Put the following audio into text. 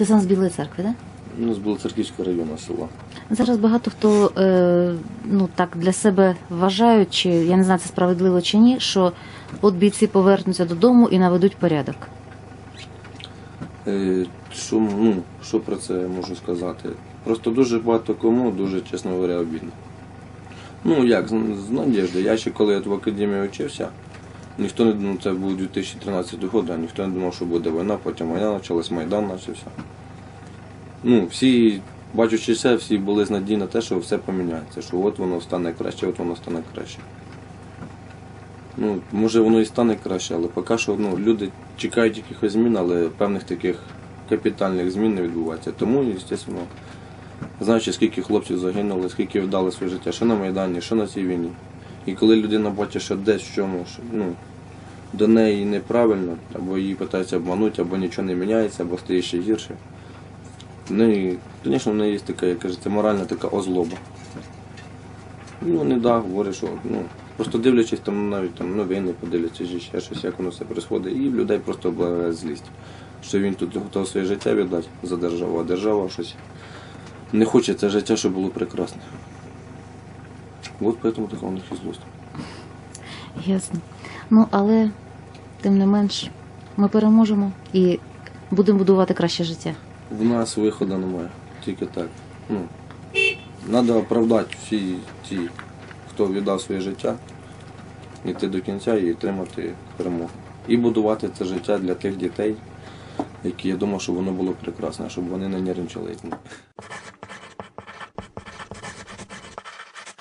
Ти сам з Білої церкви, так? Ну, з Білоцерківського району села. Зараз багато хто е, ну так для себе вважають, чи я не знаю, це справедливо чи ні, що от бійці повернуться додому і наведуть порядок. Е, Що, ну, що про це можу сказати? Просто дуже багато кому, дуже, чесно говоря, обідно. Ну як, з, з надіжди. Я ще коли от в академії вчився, ніхто не ну, це був 2013 год, а ніхто не думав, що буде війна, потім війна почалась, Майдан почався. Ну, всі, бачучи все, всі були з надії на те, що все поміняється, що от воно стане краще, от воно стане краще. Ну, може воно і стане краще, але поки що ну, люди чекають якихось змін, але певних таких капітальних змін не відбувається. Тому, звісно, знаючи, скільки хлопців загинули, скільки вдали своє життя, що на Майдані, що на цій війні. І коли людина бачить, що десь в чомусь, ну, до неї неправильно, або її питаються обманути, або нічого не міняється, або стає ще гірше. В неї, звісно, в неї є така, як кажеться, моральна така озлоба. Ну, вони да, говорять, що ну, просто дивлячись там навіть там новини, подивляться ще щось, як воно все відбувається, і в людей просто облагає злість. Що він тут готов своє життя віддати за державу, а держава щось не хоче це життя, щоб було прекрасне. От поэтому така у них і злость. Ясно. Ну але тим не менш, ми переможемо і будемо будувати краще життя. В нас виходу немає. Тільки так. Ну, Треба оправдати всі ті, хто віддав своє життя, йти до кінця і отримати перемогу. І будувати це життя для тих дітей, які я думав, щоб воно було прекрасне, щоб вони не нервничали.